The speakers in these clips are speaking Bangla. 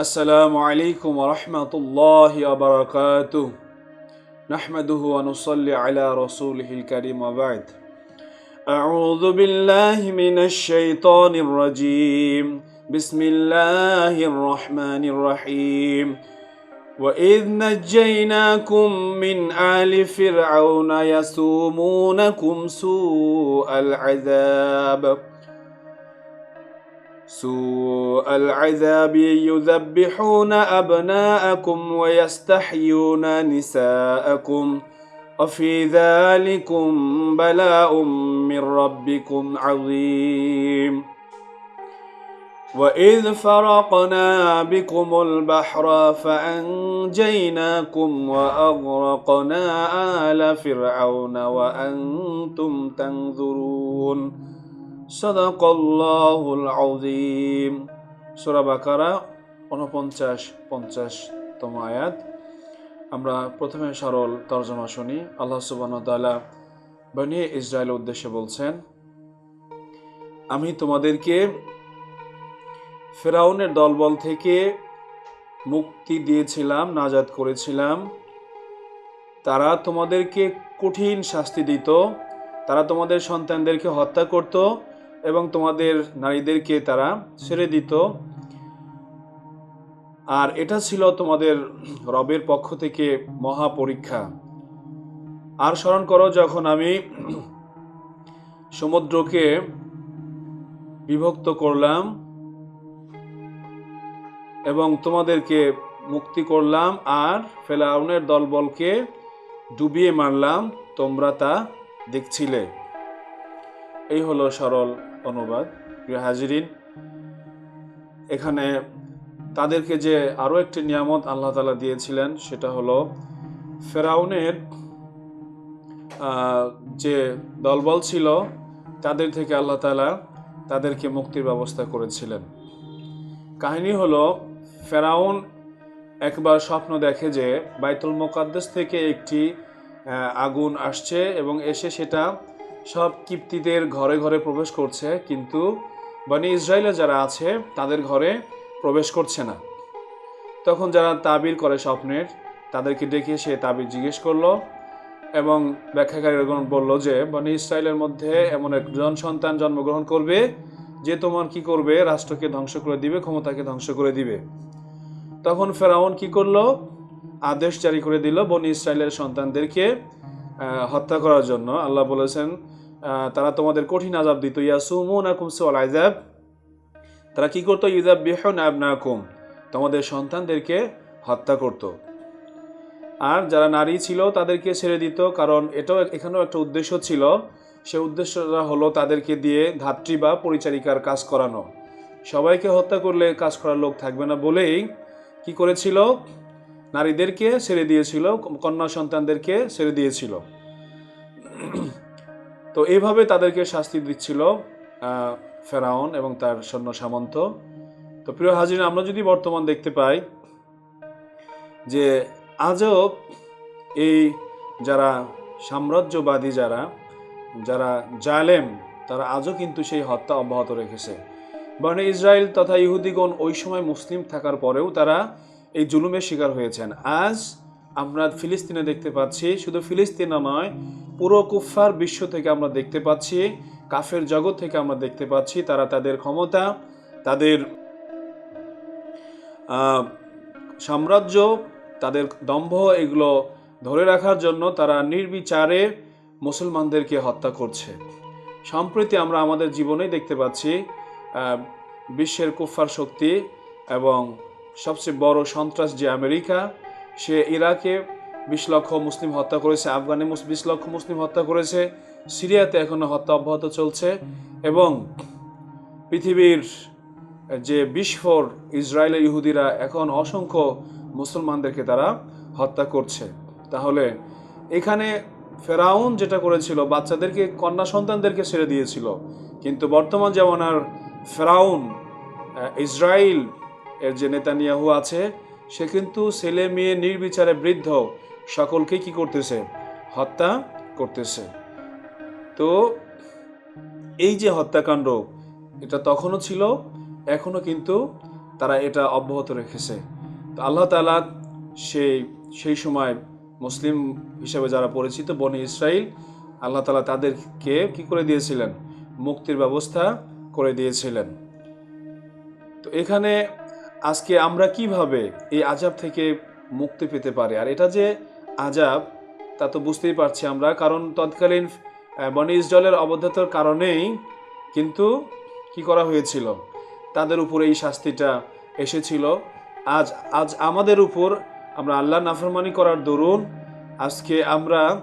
السلام عليكم ورحمة الله وبركاته. نحمده ونصلي على رسوله الكريم وبعد. أعوذ بالله من الشيطان الرجيم. بسم الله الرحمن الرحيم. وإذ نجيناكم من آل فرعون يسومونكم سوء العذاب. سوء العذاب يذبحون أبناءكم ويستحيون نساءكم وفي ذلكم بلاء من ربكم عظيم. وإذ فرقنا بكم البحر فأنجيناكم وأغرقنا آل فرعون وأنتم تنظرون. সদাকল্লাহুল আউজিম সোরা বাকারা উনপঞ্চাশ, পঞ্চাশতম আয়াত। আমরা প্রথমে সরল তর্জমা শুনি। আল্লাহ সুবান তালা বানিয়ে ইসরায়েলের উদ্দেশ্যে বলছেন, আমি তোমাদেরকে ফেরাউনের দলবল থেকে মুক্তি দিয়েছিলাম নাজাদ করেছিলাম। তারা তোমাদেরকে কঠিন শাস্তি দিত, তারা তোমাদের সন্তানদেরকে হত্যা করতো এবং তোমাদের নারীদেরকে তারা ছেড়ে দিত। আর এটা ছিল তোমাদের রবের পক্ষ থেকে মহা পরীক্ষা আর স্মরণ করো, যখন আমি সমুদ্রকে বিভক্ত করলাম এবং তোমাদেরকে মুক্তি করলাম, আর ফেলাউনের দলবলকে ডুবিয়ে মারলাম, তোমরা তা দেখছিলে। এই হলো সরল অনুবাদ। প্রিয় হাজিরিন, এখানে তাদেরকে যে আরও একটি নিয়ামত আল্লাহ তালা দিয়েছিলেন, সেটা হলো ফেরাউনের যে দলবল ছিল, তাদের থেকে আল্লাহ তালা তাদেরকে মুক্তির ব্যবস্থা করেছিলেন। কাহিনী হলো, ফেরাউন একবার স্বপ্ন দেখে যে বাইতুল মোকাদ্দেস থেকে একটি আগুন আসছে এবং এসে সেটা সব কিপ্তিদের ঘরে ঘরে প্রবেশ করছে, কিন্তু বনি ইসরায়েলে যারা আছে, তাদের ঘরে প্রবেশ করছে না। তখন যারা তাবির করে স্বপ্নের, তাদেরকে ডেকে সে তাবির জিজ্ঞেস করল এবং ব্যাখ্যাকারীগণ বলল যে, বনি ইসরায়েলের মধ্যে এমন একজন সন্তান জন্মগ্রহণ করবে যে তোমার কি করবে? রাষ্ট্রকে ধ্বংস করে দিবে, ক্ষমতাকে ধ্বংস করে দিবে। তখন ফেরাউন কি করল? আদেশ জারি করে দিল বনি ইসরায়েলের সন্তানদেরকে হত্যা করার জন্য আল্লাহ বলেছেন তারা তোমাদের কঠিন আজাব দিত। ইয়াসুমুন আকুম সুয়াল আজাব তারা কি করতো? ইজাব বিহন আবনাকুম। তোমাদের সন্তানদেরকে হত্যা করত। আর যারা নারী ছিল, তাদেরকে ছেড়ে দিত, কারণ এটাও এখানেও একটা উদ্দেশ্য ছিল। সে উদ্দেশ্যটা হলো তাদেরকে দিয়ে ধাত্রী বা পরিচারিকার কাজ করানো। সবাইকে হত্যা করলে কাজ করার লোক থাকবে না বলেই কি করেছিল? নারীদেরকে ছেড়ে দিয়েছিল, কন্যা সন্তানদেরকে ছেড়ে দিয়েছিল। তো এইভাবে তাদেরকে শাস্তি দিচ্ছিল ফেরাউন এবং তার সৈন্য সামন্ত। তো প্রিয় হাজির আমরা যদি বর্তমান দেখতে পাই যে আজও এই যারা সাম্রাজ্যবাদী যারা যারা জালেম, তারা আজও কিন্তু সেই হত্যা অব্যাহত রেখেছে। বর্ণে ইসরায়েল তথা ইহুদিগণ ওই সময় মুসলিম থাকার পরেও তারা এই জুলুমের শিকার হয়েছেন। আজ আমরা ফিলিস্তিনে দেখতে পাচ্ছি, শুধু ফিলিস্তিনে নয়, পুরো কুফফার বিশ্ব থেকে আমরা দেখতে পাচ্ছি, কাফের জগৎ থেকে আমরা দেখতে পাচ্ছি, তারা তাদের ক্ষমতা, তাদের সাম্রাজ্য, তাদের দম্ভ এগুলো ধরে রাখার জন্য তারা নির্বিচারে মুসলমানদেরকে হত্যা করছে। সম্প্রতি আমরা আমাদের জীবনেই দেখতে পাচ্ছি বিশ্বের কুফার শক্তি এবং সবচেয়ে বড় সন্ত্রাস যে আমেরিকা, সে ইরাকে বিশ লক্ষ মুসলিম হত্যা করেছে আফগানে বিশ লক্ষ মুসলিম হত্যা করেছে, সিরিয়াতে এখনও হত্যা অব্যাহত চলছে এবং পৃথিবীর যে বিস্ফোর ইসরায়েলের ইহুদিরা, এখন অসংখ্য মুসলমানদেরকে তারা হত্যা করছে। তাহলে এখানে ফেরাউন যেটা করেছিল, বাচ্চাদেরকে, কন্যা সন্তানদেরকে ছেড়ে দিয়েছিল। কিন্তু বর্তমান যেমন আর ফেরাউন ইসরায়েল এর যে নেতানিয়াহু আছে, সে কিন্তু ছেলে মেয়ে নির্বিচারে বৃদ্ধ, সকলকে কি করতেছে? হত্যা করতেছে। তো এই যে হত্যাকাণ্ড, এটা তখনও ছিল এখনও কিন্তু তারা এটা অব্যাহত রেখেছে। তো আল্লাহ তালা সেই সেই সময় মুসলিম হিসেবে যারা পরিচিত, বনি ইসরাইল আল্লাহ তালা তাদেরকে কি করে দিয়েছিলেন? মুক্তির ব্যবস্থা করে দিয়েছিলেন। তো এখানে আজকে আমরা কীভাবে এই আজাব থেকে মুক্তি পেতে পারি? আর এটা যে আজাব তা তো বুঝতেই পারছি আমরা কারণ তৎকালীন আহ, বনি ইসরায়েলের অবদ্ধতার কারণেই কিন্তু কি করা হয়েছিল? তাদের উপর এই শাস্তিটা এসেছিল। আজ আজ আমাদের উপর আমরা আল্লাহ নাফরমানি করার দরুন আজকে আমরা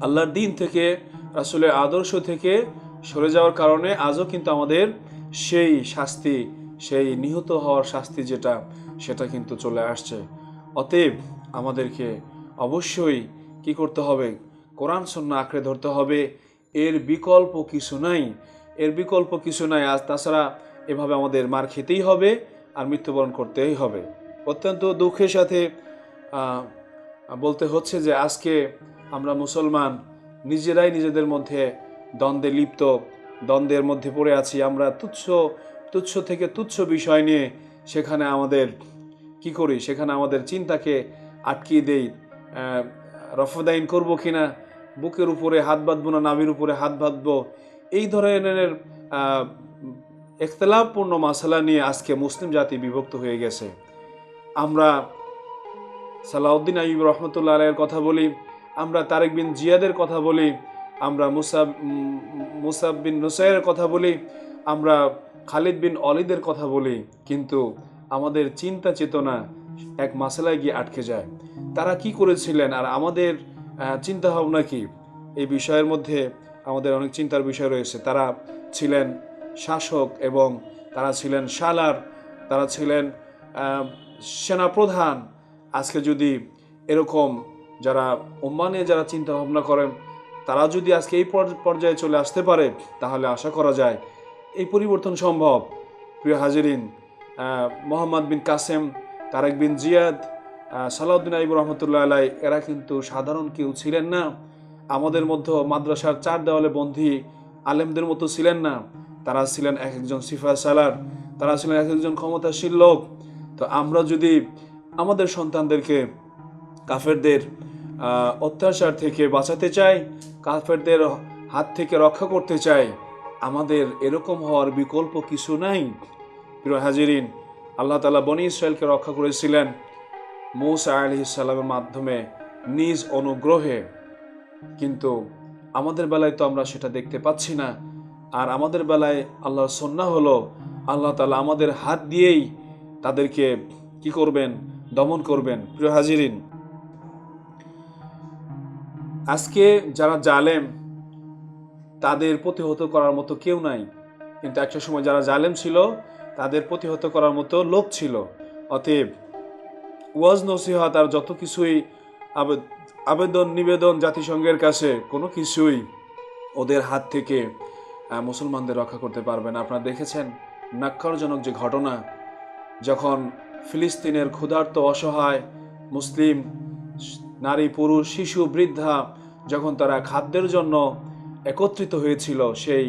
আল্লাহর দিন থেকে আসলে আদর্শ থেকে সরে যাওয়ার কারণে আজও কিন্তু আমাদের সেই শাস্তি সেই নিহত হওয়ার শাস্তি যেটা, সেটা কিন্তু চলে আসছে। অতএব আমাদেরকে অবশ্যই কি করতে হবে? কোরআন সন্না আঁকড়ে ধরতে হবে। এর বিকল্প কিছু নাই। এর বিকল্প কিছু নাই। আজ তাছাড়া এভাবে আমাদের মার খেতেই হবে আর মৃত্যুবরণ করতেই হবে। অত্যন্ত দুঃখের সাথে বলতে হচ্ছে যে আজকে আমরা মুসলমান নিজেরাই নিজেদের মধ্যে দ্বন্দ্বে লিপ্ত, দ্বন্দ্বের মধ্যে পড়ে আছি। আমরা তুচ্ছ তুচ্ছ থেকে তুচ্ছ বিষয় নিয়ে সেখানে আমাদের কি করি? সেখানে আমাদের চিন্তাকে আটকিয়ে দেই। রফদাইন করব কিনা? বুকের উপরে হাত বাঁধবো না? নাভির উপরে হাত বাঁধবো? এই ধরনের আহ, একতলাপপূর্ণ মশালা নিয়ে আজকে মুসলিম জাতি বিভক্ত হয়ে গেছে। আমরা সালাউদ্দিন আইব রহমতুল্লাহ আলের কথা বলি আমরা তারেক বিন জিয়াদের কথা বলি আমরা মুসাব মুসাব বিন নুসাইয়ের কথা বলি আমরা খালিদ বিন অলিদের কথা বলি, কিন্তু আমাদের চিন্তা চেতনা এক মাসালায় গিয়ে আটকে যায়। তারা কি করেছিলেন আর আমাদের চিন্তা ভাবনা কি? এই বিষয়ের মধ্যে আমাদের অনেক চিন্তার বিষয় রয়েছে। তারা ছিলেন শাসক এবং তারা ছিলেন সালার তারা ছিলেন সেনাপ্রধান। আজকে যদি এরকম যারা উম্মানে যারা চিন্তা ভাবনা করেন, তারা যদি আজকে এই পর্যায়ে চলে আসতে পারে, তাহলে আশা করা যায় এই পরিবর্তন সম্ভব? প্রিয় হাজিরিন মোহাম্মদ বিন কাসেম, তারেক বিন জিয়াদ সালাউদ্দিন আইব রহমতুল্লাহ আলাই এরা কিন্তু সাধারণ কেউ ছিলেন না। আমাদের মধ্যে মাদ্রাসার চার দেওয়ালে বন্ধি আলেমদের মতো ছিলেন না। তারা ছিলেন এক একজন সিফা সালার, তারা ছিলেন এক একজন ক্ষমতাশীল লোক। তো আমরা যদি আমাদের সন্তানদেরকে কাফেরদের অত্যাচার থেকে বাঁচাতে চাই, কাফেরদের হাত থেকে রক্ষা করতে চাই আমাদের এরকম হওয়ার বিকল্প কিছু নাই। প্রিয় হাজিরিন, আল্লাহ তালা বনি ইসরায়েলকে রক্ষা করেছিলেন মৌসা আলি ইসাল্লামের মাধ্যমে নিজ অনুগ্রহে। কিন্তু আমাদের বেলায় তো আমরা সেটা দেখতে পাচ্ছি না। আর আমাদের বেলায় আল্লাহর সন্না হলো, আল্লাহ তালা আমাদের হাত দিয়েই তাদেরকে কি করবেন? দমন করবেন। প্রিয় হাজিরিন, আজকে যারা জালেম তাদের প্রতিহত করার মতো কেউ নাই। কিন্তু একটা সময় যারা জালেম ছিল, তাদের প্রতিহত করার মতো লোক ছিল। অতএব ওয়াজ, নসিহত আর যত কিছুই আবে- আবেদন, নিবেদন জাতিসংঘের কাছে কোনো কিছুই ওদের হাত থেকে মুসলমানদের রক্ষা করতে পারবে না। আপনারা দেখেছেন নাক্কারজনক যে ঘটনা, যখন ফিলিস্তিনের ক্ষুধার্ত, অসহায় মুসলিম নারী, পুরুষ, শিশু, বৃদ্ধা, যখন তারা খাদ্যের জন্য একত্রিত হয়েছিল সেই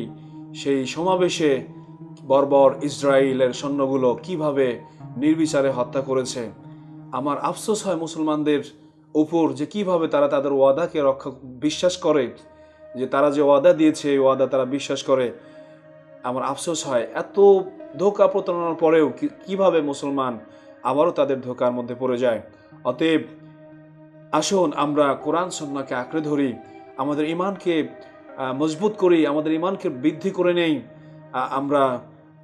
সেই সমাবেশে বর্বর ইসরায়েলের সৈন্যগুলো কীভাবে নির্বিচারে হত্যা করেছে। আমার আফসোস হয় মুসলমানদের উপর যে কীভাবে তারা তাদের ওয়াদাকে রক্ষা, বিশ্বাস করে, যে তারা যে ওয়াদা দিয়েছে, এই ওয়াদা তারা বিশ্বাস করে। আমার আফসোস হয় এত ধোকা প্রতারণার পরেও কীভাবে মুসলমান আবারও তাদের ধোকার মধ্যে পড়ে যায়। অতএব আসুন আমরা কোরআন সন্নাকে আঁকড়ে ধরি। আমাদের ইমানকে মজবুত করি আমাদের ইমানকে বৃদ্ধি করে নেই আমরা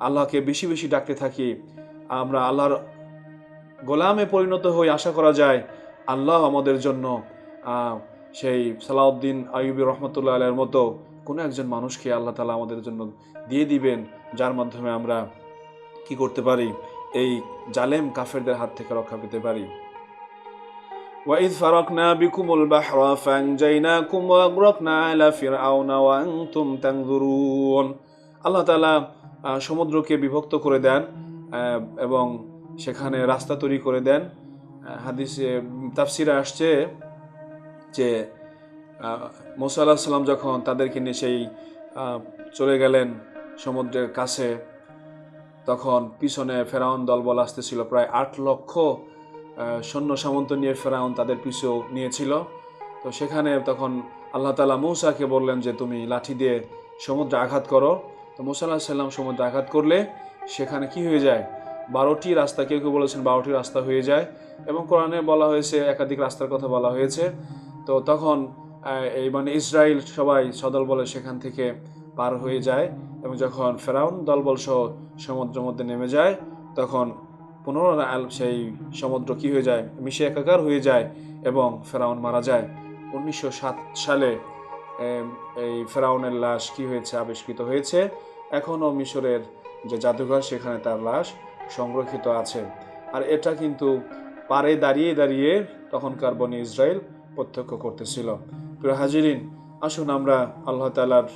আল্লাহকে বেশি বেশি ডাকতে থাকি, আমরা আল্লাহর গোলামে পরিণত হয়ে আশা করা যায় আল্লাহ আমাদের জন্য সেই সালাউদ্দিন আইবি রহমতুল্লাহ আলের মতো কোনো একজন মানুষকে আল্লাহ তালা আমাদের জন্য দিয়ে দিবেন, যার মাধ্যমে আমরা কি করতে পারি? এই জালেম কাফেরদের হাত থেকে রক্ষা পেতে পারি। وإذ فرقنا بكم البحر فأنجيناكم وأغرقنا على فرعون وأنتم تنظرون আল্লাহ তালা আহ, সমুদ্রকে বিভক্ত করে দেন আহ, এবং সেখানে রাস্তা তৈরি করে দেন আহ, হাদিসে তাফসিরে আসছে যে মোসা আল্লাহ সাল্লাম যখন তাদেরকে নিয়ে সেই আহ, চলে গেলেন সমুদ্রের কাছে তখন পিছনে ফেরাউন দলবল আসতেছিল প্রায় আট লক্ষ আহ, সৈন্য সামন্ত নিয়ে ফেরাউন তাদের পিছু নিয়েছিল। তো সেখানে তখন আল্লাহ তালা মৌসাকে বললেন যে, তুমি লাঠি দিয়ে সমুদ্রে আঘাত করো। তো মুসা আল্লাহ সাল্লাম সমুদ্রে আঘাত করলে সেখানে কি হয়ে যায়? বারোটি রাস্তা, কেউ কেউ বলেছেন বারোটি রাস্তা হয়ে যায় এবং কোরআনে বলা হয়েছে, একাধিক রাস্তার কথা বলা হয়েছে। তো তখন এই মানে ইসরায়েল সবাই সদল বলে সেখান থেকে পার হয়ে যায় এবং যখন ফেরাউন দলবল সহ সমুদ্রের মধ্যে নেমে যায়, তখন পুনরায় সেই সমুদ্র কি হয়ে যায়? মিশে একাকার হয়ে যায় এবং ফেরাউন মারা যায়। উনিশশো সাত সালে এই ফেরাউনের লাশ কি হয়েছে? আবিষ্কৃত হয়েছে। এখনও মিশরের যে জাদুঘর, সেখানে তার লাশ সংরক্ষিত আছে। আর এটা কিন্তু পারে দাঁড়িয়ে দাঁড়িয়ে তখনকার বনি ইসরায়েল প্রত্যক্ষ করতেছিল। প্রিয় হাজিরিন, আসুন আমরা আল্লাহ তালার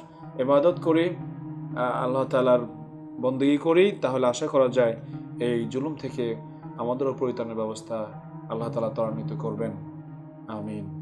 ইবাদত করি আল্লাহ তালার বন্দী করি, তাহলে আশা করা যায় এই জুলুম থেকে আমাদেরও পরিত্রাণের ব্যবস্থা আল্লাহ তালা ত্বরান্বিত করবেন। আমিন।